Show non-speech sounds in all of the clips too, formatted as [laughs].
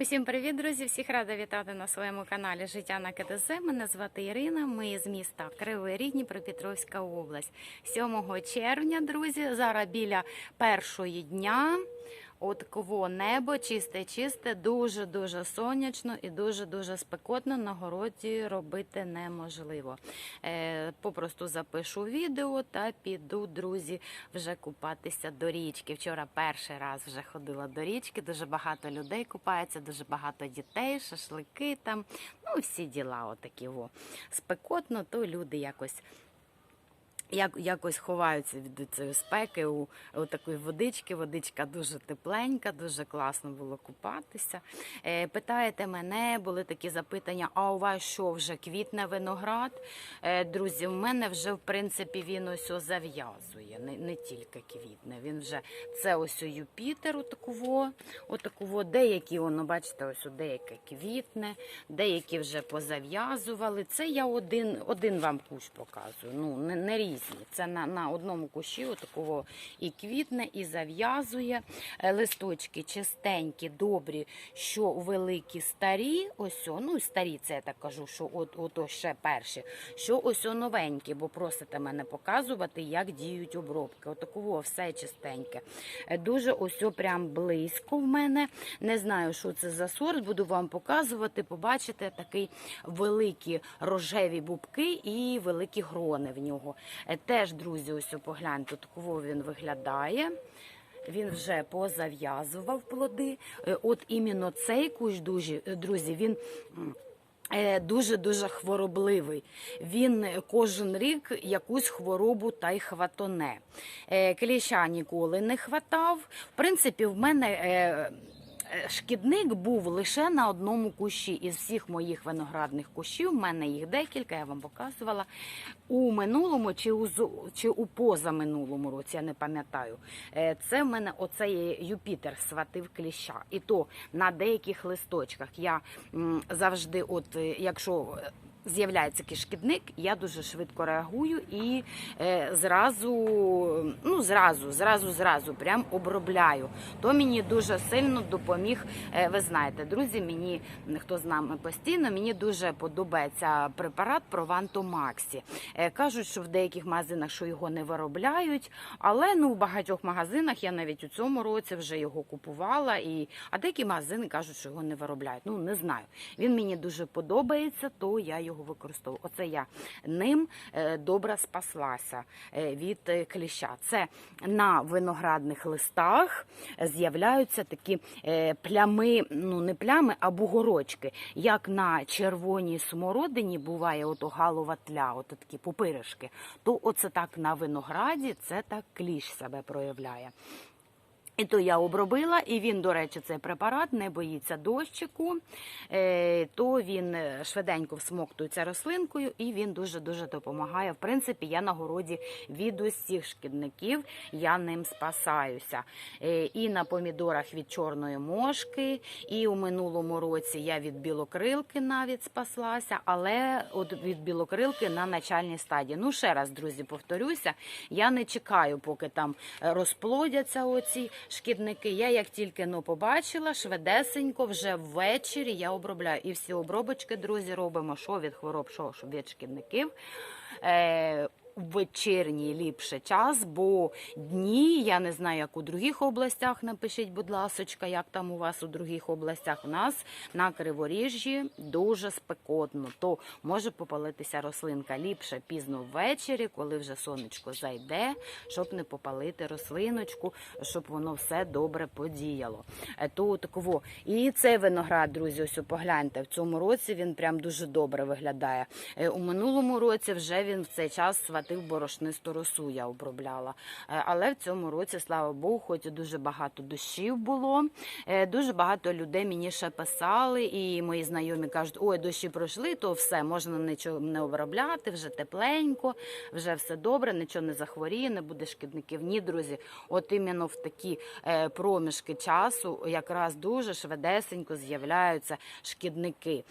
Усім привіт, друзі! Всіх рада вітати на своєму каналі Життя на КДЗ. Мене звати Ірина. Ми з міста Кривий Ріг, Дніпропетровська область. 7 червня, друзі, зараз біля першої дня. От кого небо чисте, чисте, дуже дуже сонячно і дуже дуже спекотно на городі робити неможливо. Е, попросту запишу відео та піду, друзі, вже купатися до річки. Вчора перший раз вже ходила до річки. Дуже багато людей купається, дуже багато дітей, шашлики там. Ну всі діла, отакі во спекотно, то люди якось як, якось ховаються від цієї спеки у, у такої водички. Водичка дуже тепленька, дуже класно було купатися. Е, питаєте мене, були такі запитання: а у вас що вже квітне виноград? Е, друзі, в мене вже в принципі він ось зав'язує, не, не тільки квітне. Він вже це ось у Юпітер, отакого, отакого. Деякі, воно, бачите, ось у деяке квітне, деякі вже позав'язували. Це я один, один вам кущ показую. Ну, не, не різні. Це на, на одному кущі отакого і квітне, і зав'язує. Е, Листочки чистенькі, добрі, що великі, старі. Ось, ну старі, це я так кажу, що от, от ще перші, що ось новенькі, бо просите мене показувати, як діють обробки. Отакого все чистеньке. Е, Дуже ось прям близько в мене. Не знаю, що це за сорт, буду вам показувати. Побачите такий великі рожеві бубки і великі грони в нього. Е, Теж, друзі, ось погляньте, такого він виглядає. Він вже позав'язував плоди. Е, От іменно цей кущ, друзі, друзі, він. е, Дуже-дуже хворобливий. Він е, кожен рік якусь хворобу та й хватоне. Е, Кліща ніколи не хватав. В принципі, в мене е, е, шкідник був лише на одному кущі. Із всіх моїх виноградних кущів, в мене їх декілька, я вам показувала. У минулому чи у, чи у позаминулому році, я не пам'ятаю. Е, Це в мене оцей Юпітер сватив кліща. І то на деяких листочках я завжди, от е, якщо. З'являється кишкідник, я дуже швидко реагую і е, зразу, ну зразу, зразу, зразу прям обробляю. То мені дуже сильно допоміг. Е, ви знаєте, друзі, мені хто з нами постійно, мені дуже подобається препарат Прованто Максі. Е, кажуть, що в деяких магазинах що його не виробляють, але ну в багатьох магазинах я навіть у цьому році вже його купувала. І а деякі магазини кажуть, що його не виробляють. Ну не знаю. Він мені дуже подобається, то я його використовую. Оце я ним е, добре спаслася е, від е, кліща. Це на виноградних листах з'являються такі плями, ну не плями, а бугорочки. Як на червоній смородині буває ото галова тля, ото такі пупиришки, то оце так на винограді це так кліщ себе проявляє. І то я обробила, і він, до речі, цей препарат не боїться дощику, е, то він е, швиденько всмоктується рослинкою, і він дуже дуже допомагає. В принципі, я на городі від усіх шкідників я ним спасаюся. Е, І на помідорах від чорної мошки, і у минулому році я від білокрилки навіть спаслася, але от від білокрилки на начальній стадії. Ну ще раз, друзі, повторюся, я не чекаю, поки там розплодяться оці шкідники. Я як тільки ну, побачила, швидесенько вже ввечері я обробляю. І всі обробочки, друзі, робимо що від хвороб, що, від шкідників. Е, вечірній ліпше час, бо дні, я не знаю, як у других областях, напишіть, будь ласочка, як там у вас у других областях. У нас на Криворіжжі дуже спекотно, то може попалитися рослинка ліпше пізно ввечері, коли вже сонечко зайде, щоб не попалити рослиночку, щоб воно все добре подіяло. Е, То такого. І цей виноград, друзі, ось погляньте, в цьому році він прям дуже добре виглядає. Е, У минулому році вже він в цей час сватив борошнисту росу, я обробляла. Е, Але в цьому році, слава Богу, хоч дуже багато дощів було. е, Дуже багато людей мені ще писали, і мої знайомі кажуть, ой, дощі пройшли, то все, можна нічого не обробляти, вже тепленько, вже все добре, нічого не захворіє, не буде шкідників. Ні, друзі, от іменно в такі е, проміжки часу якраз дуже швидесенько з'являються шкідники.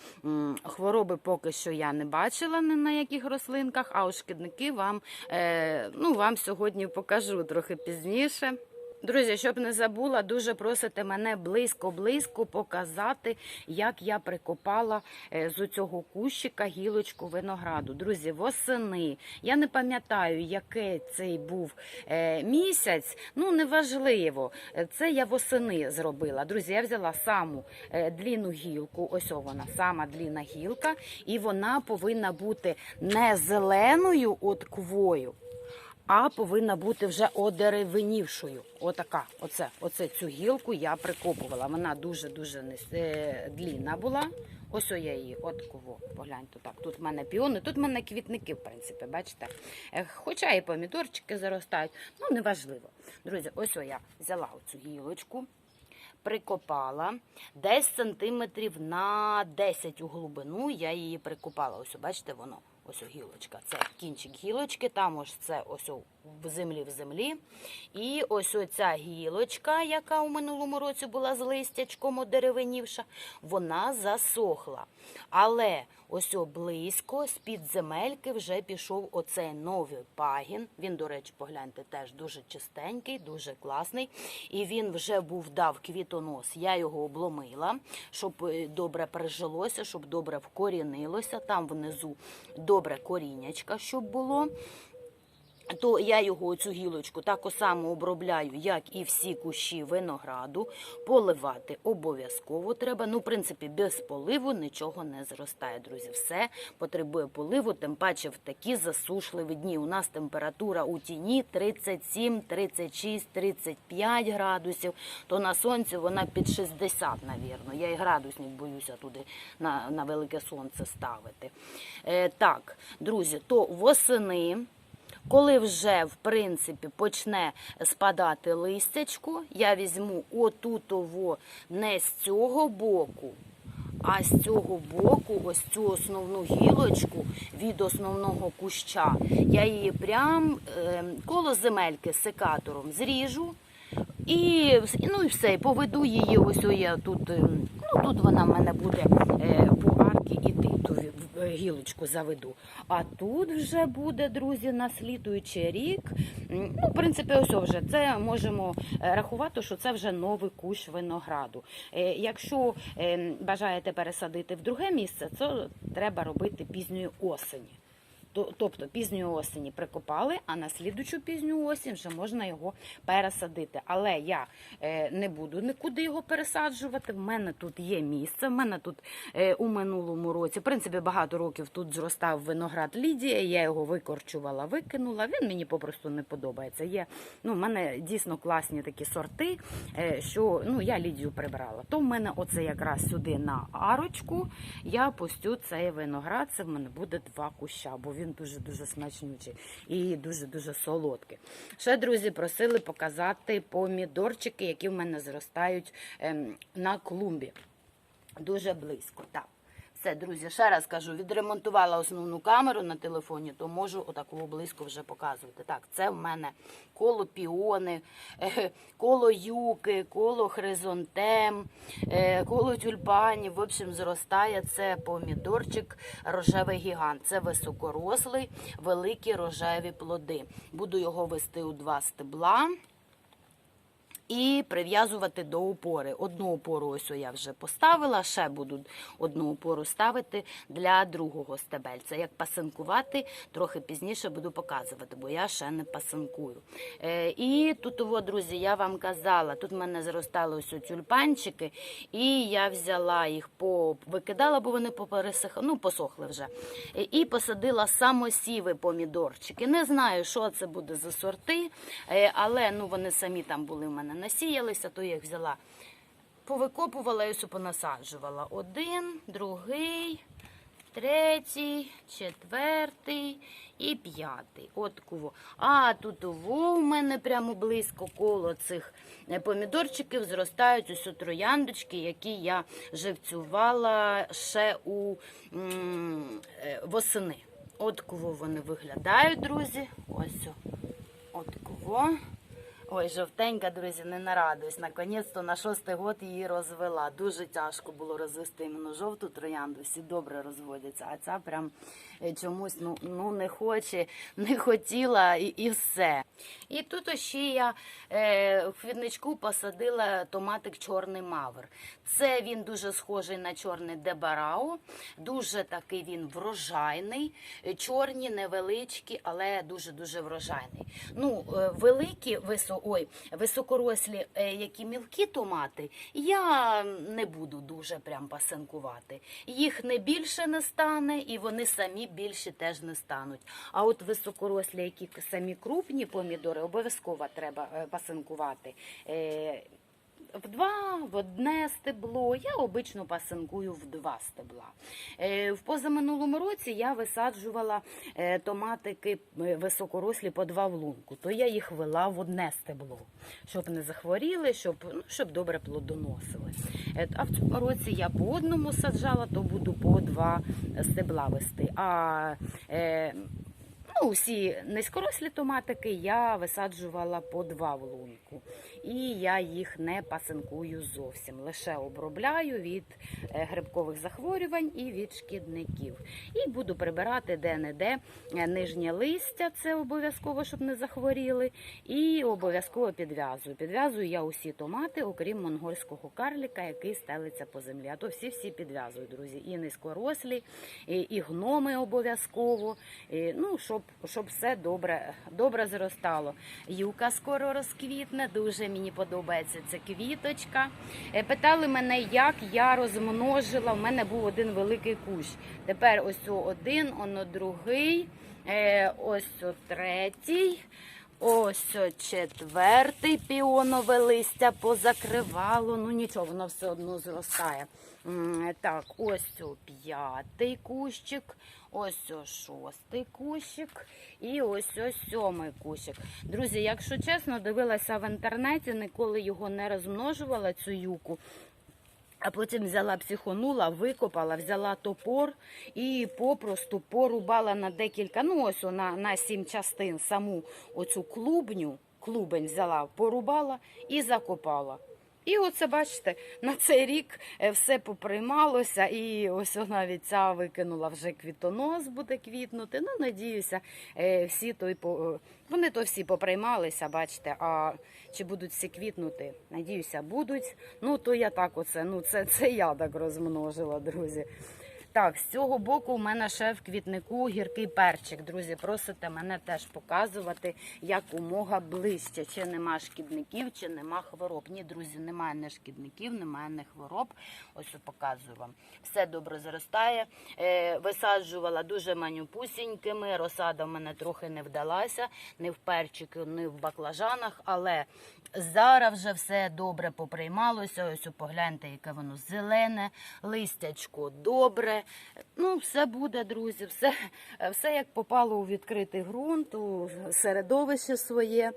Хвороби поки що я не бачила ні на яких рослинках, а от шкідники вам, е, ну, вам сьогодні покажу трохи пізніше. Друзі, щоб не забула, дуже просите мене близько-близько показати, як я прикопала е, з цього кущика гілочку винограду. Друзі, восени. Я не пам'ятаю, який цей був е, місяць. Ну, неважливо. Е, Це я восени зробила. Друзі, я взяла саму длінну гілку. Ось вона, сама длінна гілка, і вона повинна бути не зеленою от квою а повинна бути вже одеревенівшою. Отака. Оце, оце цю гілку я прикопувала. Вона дуже-дуже е, длінна була. Ось я її, от кого. Погляньте так. Тут в мене піони, тут в мене квітники, в принципі, бачите. Е, Хоча і помідорчики заростають, ну неважливо. Друзі, ось я взяла оцю гілочку. Прикопала десь сантиметрів на 10 у глибину. Я її прикопала. Ось, бачите, воно. Ось гілочка. Це кінчик гілочки, там ось це ось в землі в землі. І ось оця гілочка, яка у минулому році була з листячком одеревенівша, вона засохла. Але ось близько з-під земельки вже пішов оцей новий пагін. Він, до речі, погляньте, теж дуже чистенький, дуже класний. І він вже був дав квітонос. Я його обломила, щоб е, добре прижилося, щоб добре вкорінилося. Там внизу добре коріннячка, щоб було. То я його цю гілочку так само обробляю, як і всі кущі винограду. Поливати обов'язково треба. Ну, в принципі, без поливу нічого не зростає, друзі. Все потребує поливу, тим паче в такі засушливі дні. У нас температура у тіні 37, 36, 35 градусів. То на сонці вона під 60, навірно. Я і градусник боюся туди на, на велике сонце ставити. Е, так, друзі, то восени. Коли вже, в принципі, почне спадати листячко, я візьму отутово не з цього боку, а з цього боку, ось цю основну гілочку від основного куща. Я її прям е, коло земельки секатором зріжу. І, ну і все, поведу її. Ось я тут. е, Ну тут вона в мене буде е, арки іти, ту е, гілочку заведу. А тут вже буде, друзі, на слідуючий рік. Ну, в принципі, ось вже це можемо е, рахувати, що це вже новий кущ винограду. Е, Якщо е, бажаєте пересадити в друге місце, це треба робити пізньої осені. То- Тобто пізньої осені прикопали, а на слідучу пізню осінь вже можна його пересадити. Але я е, не буду нікуди його пересаджувати. В мене тут є місце. В мене тут е, у минулому році, в принципі, багато років тут зростав виноград Лідія. Я його викорчувала, викинула. Він мені попросту не подобається. Є ну, в мене дійсно класні такі сорти, е, що ну я Лідію прибрала. То в мене оце якраз сюди на арочку я пустю цей виноград. Це в мене буде два куща, бо він дуже дуже смачнючий і дуже дуже солодкий. Ще друзі просили показати помідорчики, які в мене зростають ем, на клумбі. Дуже близько. Так. Все, друзі, ще раз кажу, відремонтувала основну камеру на телефоні, то можу отаку близько вже показувати. Так, це в мене коло піони, е, коло юки, коло хризонтем, е, коло тюльпанів. В общем, зростає це помідорчик рожевий гігант. Це високорослий, великі рожеві плоди. Буду його вести у два стебла і прив'язувати до опори. Одну опору ось я вже поставила, ще буду одну опору ставити для другого стебельця. Як пасинкувати, трохи пізніше буду показувати, бо я ще не пасинкую. Е, і тут, о, друзі, я вам казала, тут в мене зростали ось тюльпанчики, і я взяла їх, по викидала, бо вони попересихали, ну, посохли вже. Е, І посадила самосіви помідорчики. Не знаю, що це буде за сорти, е, але ну, вони самі там були в мене насіялися, то я їх взяла, повикопувала і все понасаджувала. Один, другий, третій, четвертий і п'ятий. От кого. А тут в мене прямо близько коло цих е, помідорчиків зростають ось о трояндочки, які я живцювала ще у е, восени. От кого вони виглядають, друзі. Ось. От кого. Ой, жовтенька, друзі, не нарадуюсь. Наконець-то на шостий год її розвела. Дуже тяжко було розвести іменно жовту троянду. Всі добре розводяться. А ця прям е, чомусь ну, ну не хоче, не хотіла і, і все. І тут ще я е, в квітничку посадила томатик чорний мавр. Це він дуже схожий на чорний дебарау, дуже такий він врожайний, чорні, невеличкі, але дуже-дуже врожайний. Ну, е, великі, висо, ой, високорослі, е, які мілкі томати, я не буду дуже прям пасинкувати. Їх не більше не стане, і вони самі більше теж не стануть. А от високорослі, які самі крупні помідори, обов'язково треба е, пасинкувати. В два, в одне стебло. Я обично пасинкую в два стебла. Е, В позаминулому році я висаджувала е, томатики е, високорослі по два в лунку, то я їх вела в одне стебло, щоб не захворіли, щоб, ну, щоб добре плодоносили. А в цьому році я по одному саджала, то буду по два стебла вести. А Ну, усі низькорослі томатики я висаджувала по два в лунку. І я їх не пасинкую зовсім. Лише обробляю від е, грибкових захворювань і від шкідників. І буду прибирати де-не-де е, нижнє листя, це обов'язково, щоб не захворіли. І обов'язково підв'язую. Підв'язую я усі томати, окрім монгольського карліка, який стелиться по землі. А то всі-всі підв'язую, друзі. І низькорослі, і, гноми обов'язково. Ну, щоб, щоб все добре, добре зростало. Юка скоро розквітне, дуже мені подобається ця квіточка. Е, Питали мене, як я розмножила. У мене був один великий кущ. Тепер ось один, оно другий, е, ось третій. Ось четвертий піонове листя позакривало. Ну нічого, воно все одно зростає. Так, ось о п'ятий кущик, ось о шостий кущик і ось ось сьомий кущик. Друзі, якщо чесно, дивилася в інтернеті, ніколи його не розмножувала, цю юку. А потім взяла психонула, викопала, взяла топор і попросту порубала на декілька, ну ось на, на сім частин саму оцю клубню, клубень взяла, порубала і закопала. І оце, бачите, на цей рік е, все поприймалося, і ось вона ця викинула вже квітонос, буде квітнути. Ну, надіюся, е, всі той по- е, вони то всі поприймалися, бачите, а чи будуть всі квітнути? Надіюся, будуть. Ну, то я так оце, ну це, це я так розмножила, друзі. Так, з цього боку в мене ще в квітнику гіркий перчик. Друзі, просите мене теж показувати якомога ближче. Чи нема шкідників, чи нема хвороб. Ні, друзі, немає не шкідників, немає не хвороб. Ось показую вам. Все добре зростає. Е, висаджувала дуже манюпусінькими. Розсада в мене трохи не вдалася, не в перчику, не в баклажанах, але зараз вже все добре поприймалося. Ось погляньте, яке воно зелене, листячко добре. Ну, все буде, друзі, все, все як попало у відкритий ґрунт, у середовище своє.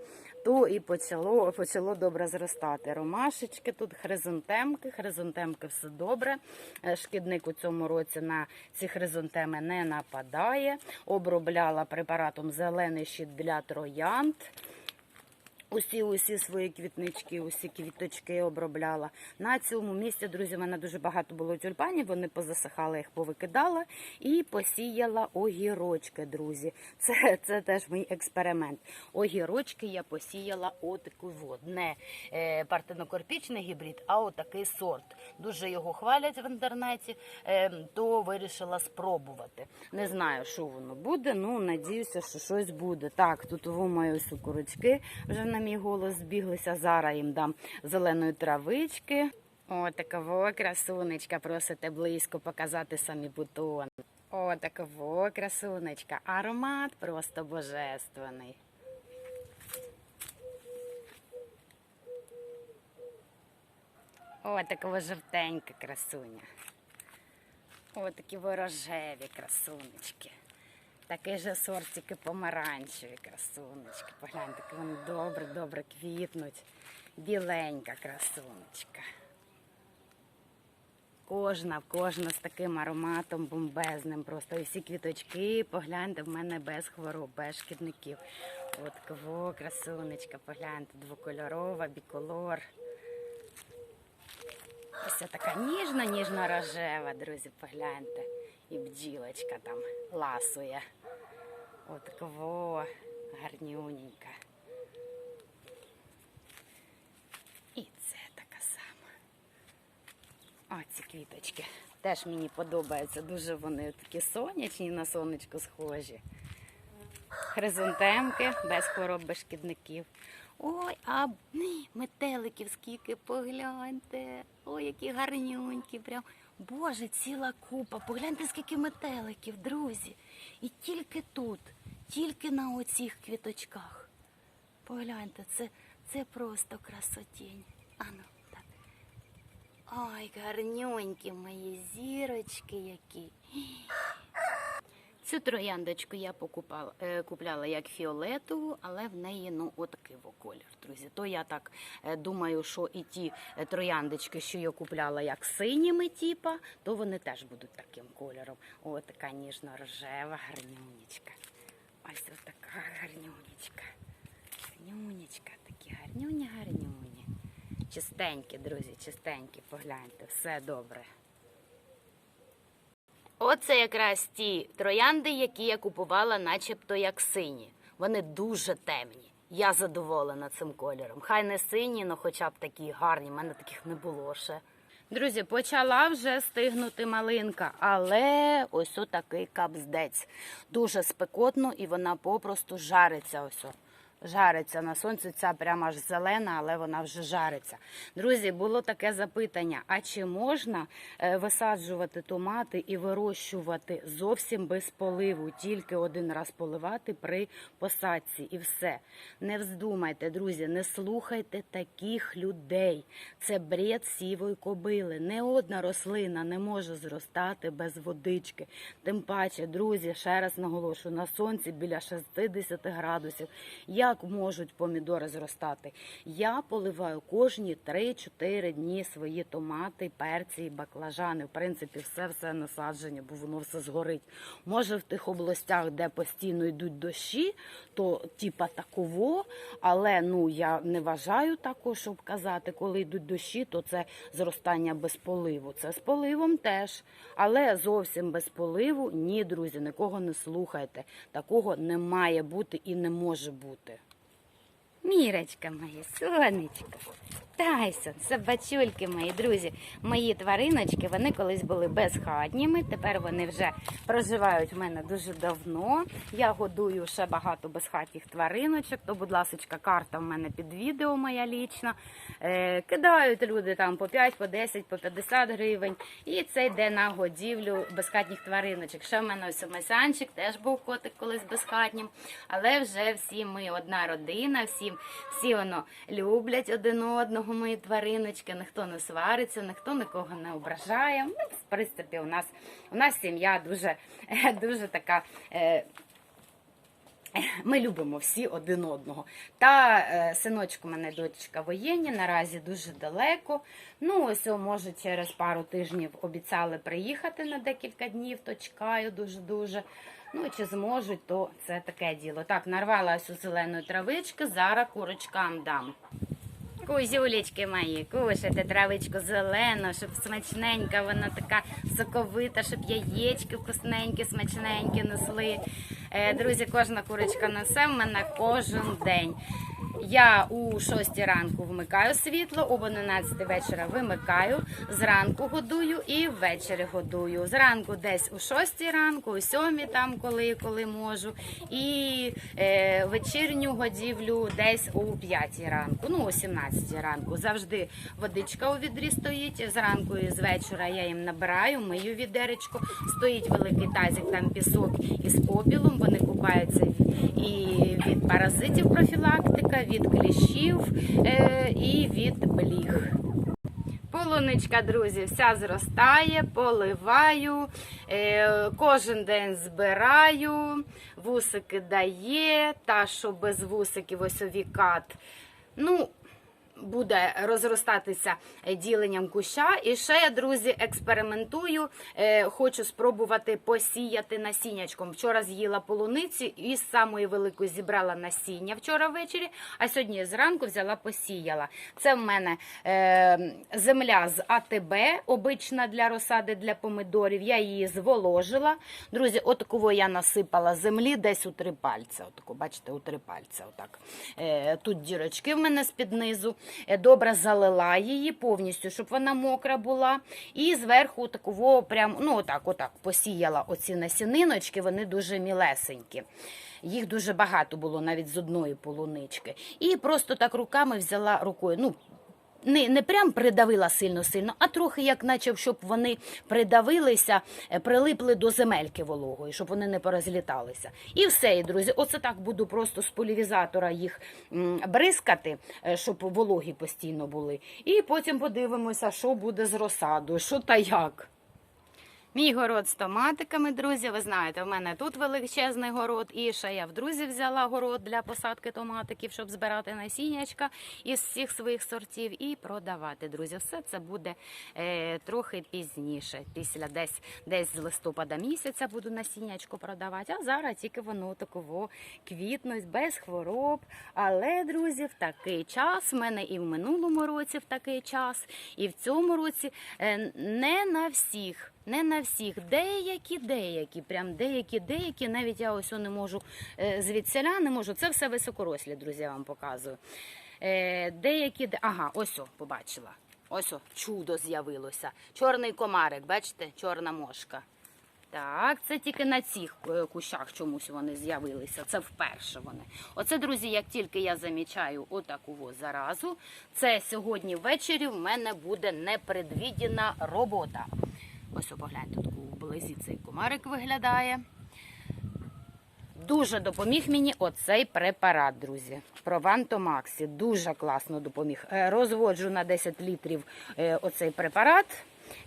То і почало, почало добре зростати. Ромашечки тут, хризантемки, хризантемки все добре. Е, Шкідник у цьому році на ці хризантеми не нападає. Обробляла препаратом зелений щит для троянд. Усі усі свої квітнички, усі квіточки обробляла. На цьому місці, друзі, в мене дуже багато було тюльпанів, вони позасихали, їх повикидала і посіяла огірочки, друзі. Це, це теж мій експеримент. Огірочки я посіяла отаку от. Не е, партенокорпічний гібрид, а отакий сорт. Дуже його хвалять в інтернеті, е, то вирішила спробувати. Не знаю, що воно буде, ну надіюся, що щось буде. Так, тут у мої ось курочки вже на мій голос збіглися. Зараз їм дам зеленої травички. О, такого красунечка, просите близько показати самі бутони. О, такого красунечка. Аромат просто божественний. О, такого жовтенька красуня. О, такі ворожеві красунечки. Такий же сорт, тільки помаранчеві красунечки. Погляньте, вони добре-добре квітнуть. Біленька красунечка. Кожна, кожна з таким ароматом бомбезним. Просто і всі квіточки, погляньте, в мене без хвороб, без шкідників. От кого красунечка, погляньте, двокольорова, біколор. Ось така ніжна, ніжно рожева, друзі, погляньте і бджілочка там ласує. Откво гарнюненька. І це така сама. Оці квіточки. Теж мені подобаються. Дуже вони такі сонячні, на сонечко схожі. Хризантемки без хвороб, без шкідників. Ой, а метеликів скільки погляньте. Ой, які гарнюнькі. Прям. Боже, ціла купа. Погляньте, скільки метеликів, друзі. І тільки тут, тільки на оцих квіточках. Погляньте, це, це просто красотінь. Ану, так. Ой, гарнюнькі мої зірочки які. Цю трояндочку я покупала, е, купляла як фіолетову, але в неї ну отакий во друзі. То я так е, думаю, що і ті е, трояндочки, що я купляла як синіми, типа, то вони теж будуть таким кольором. О, така ніжно-рожева гарнюнечка. Ось така гарнюнечка. Гарнюнечка, такі гарнюні, гарнюні. Чистенькі, друзі, чистенькі, погляньте, все добре. Оце якраз ті троянди, які я купувала, начебто як сині. Вони дуже темні. Я задоволена цим кольором. Хай не сині, але хоча б такі гарні. У мене таких не було ще. Друзі, почала вже стигнути малинка, але ось отакий капздець. Дуже спекотно і вона попросту жариться. Ось. Жариться на сонці, ця прямо аж зелена, але вона вже жариться. Друзі, було таке запитання: а чи можна е, висаджувати томати і вирощувати зовсім без поливу, тільки один раз поливати при посадці і все. Не вздумайте, друзі, не слухайте таких людей. Це бред сівої кобили. Не одна рослина не може зростати без водички. Тим паче, друзі, ще раз наголошую, на сонці біля 60 градусів. Як можуть помідори зростати? Я поливаю кожні 3-4 дні свої томати, перці і баклажани. В принципі, все все насадження, бо воно все згорить. Може, в тих областях, де постійно йдуть дощі, то типа таково, але ну я не вважаю також, щоб казати, коли йдуть дощі, то це зростання без поливу. Це з поливом теж. Але зовсім без поливу ні, друзі, нікого не слухайте. Такого не має бути і не може бути. Мірочка моя, сонечко. Тайсон, собачульки мої, друзі, мої твариночки, вони колись були безхатніми, тепер вони вже проживають в мене дуже давно. Я годую ще багато безхатніх твариночок, то, будь ласка, карта в мене під відео моя лічна. Е, кидають люди там по 5, по 10, по 50 гривень. І це йде на годівлю безхатніх твариночок. Ще в мене ось масянчик, теж був котик колись безхатнім. Але вже всі ми одна родина, всі, всі воно люблять один одного, мої твариночки, ніхто не свариться, ніхто нікого не ображає. Ну, в принципі, у нас, у нас сім'я дуже, [laughs] дуже така. Е, ми любимо всі один одного. Та е, синочку, мене дочка воєнні, наразі дуже далеко. Ну, ось, може, через пару тижнів обіцяли приїхати на декілька днів, то чекаю дуже-дуже. Ну, чи зможуть, то це таке діло. Так, нарвала ось у зеленої травички, зараз курочкам дам. Кузюлечки мої, кушайте травичку зелену, щоб смачненька, вона така соковита, щоб яєчки вкусненькі, смачненькі несли. Е, Друзі, кожна курочка несе в мене кожен день. Я у 6 ранку вмикаю світло, об 11 вечора вимикаю, зранку годую і ввечері годую. Зранку десь у 6 ранку, у 7 там, коли, коли можу. І е, вечірню годівлю десь у 5 ранку, ну о 17 ранку. Завжди водичка у відрі стоїть. Зранку і з вечора я їм набираю, мию відеречко. Стоїть великий тазик, там пісок із попілом. Вони купаються і від паразитів профілактика, від кліщів е, і від бліг. Полуничка, друзі, вся зростає, поливаю, е, кожен день збираю, вусики дає, та що без вусиків ось овікат. Ну, буде розростатися е, діленням куща. І ще я, друзі, експериментую. Е, хочу спробувати посіяти насіннячком. Вчора з'їла полуниці і з самої великої зібрала насіння вчора ввечері, а сьогодні зранку взяла посіяла. Це в мене е, земля з АТБ, обична для розсади для помидорів. Я її зволожила. Друзі, отаково я насипала землі десь у три пальця. Отако, бачите, у три пальця. Отак. Тут дірочки в мене з-під низу. Е, добре залила її повністю, щоб вона мокра була. І зверху такого прям, ну отак, отак посіяла оці насіниночки, вони дуже мілесенькі. Їх дуже багато було навіть з одної полунички. І просто так руками взяла рукою. ну, не, не прям придавила сильно-сильно, а трохи, як наче, щоб вони придавилися, е, прилипли до земельки вологої, щоб вони не порозліталися. І все, і, друзі, оце так буду просто з полівізатора їх бризкати, е, щоб вологі постійно були. І потім подивимося, що буде з розсадою, що та як. Мій город з томатиками, друзі. Ви знаєте, в мене тут величезний город, і ще я в друзі взяла город для посадки томатиків, щоб збирати насіннячка із всіх своїх сортів і продавати. Друзі, все це буде е, трохи пізніше. Після десь десь з листопада місяця буду насіннячко продавати. А зараз тільки воно таково квітнуть без хвороб. Але, друзі, в такий час в мене і в минулому році в такий час, і в цьому році е, не на всіх. Не на всіх, деякі, деякі, прям деякі, деякі. Навіть я ось не можу е, звідсіля, не можу. Це все високорослі, друзі, я вам показую. Е, Деякі, де- ага, ось о, побачила. Ось о, чудо з'явилося. Чорний комарик, бачите, чорна мошка. Так, це тільки на цих е, кущах чомусь вони з'явилися. Це вперше вони. Оце, друзі, як тільки я замічаю отаку заразу, це сьогодні ввечері в мене буде непредвідена робота. Ось погляньте, тут вблизі цей комарик виглядає. Дуже допоміг мені оцей препарат, друзі. Провантомаксі. Дуже класно допоміг. Е, Розводжу на 10 літрів е, оцей препарат.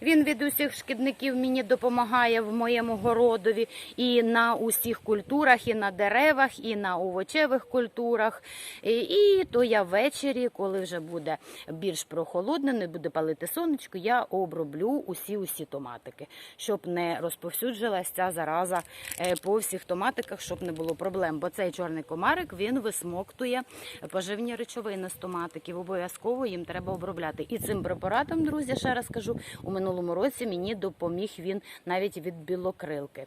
Він від усіх шкідників мені допомагає в моєму городові і на усіх культурах, і на деревах, і на овочевих культурах. І, то я ввечері, коли вже буде більш прохолодно, не буде палити сонечко, я оброблю усі усі томатики, щоб не розповсюджилася ця зараза е, по всіх томатиках, щоб не було проблем. Бо цей чорний комарик він висмоктує поживні речовини з томатиків. Обов'язково їм треба обробляти. І цим препаратом, друзі, ще раз кажу, у минулому році мені допоміг він навіть від білокрилки.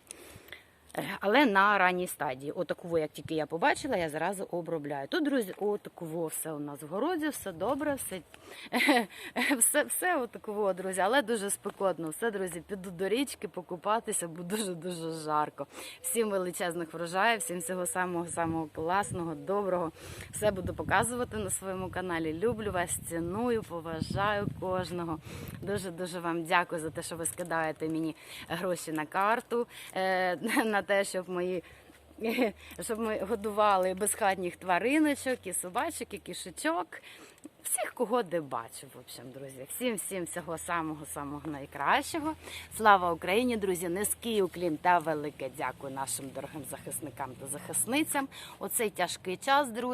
Але на ранній стадії. Отаку, як тільки я побачила, я зразу обробляю. Тут, друзі, отаково все у нас в городі, все добре, все, [laughs] все, все отаково, друзі, але дуже спекотно. Все, друзі, піду до річки покупатися, бо дуже-дуже жарко. Всім величезних врожаїв, всім всього самого самого класного, доброго. Все буду показувати на своєму каналі. Люблю вас, ціную, поважаю кожного. Дуже дуже вам дякую за те, що ви скидаєте мені гроші на карту, е, [laughs] на те, щоб мої. [laughs] Щоб ми годували безхатніх твариночок, і собачок, і кішечок. Всіх, кого де бачу, в общем, друзі. Всім, всім всього самого самого найкращого. Слава Україні, друзі! Низький уклін та велике дякую нашим дорогим захисникам та захисницям. Оцей тяжкий час, друзі.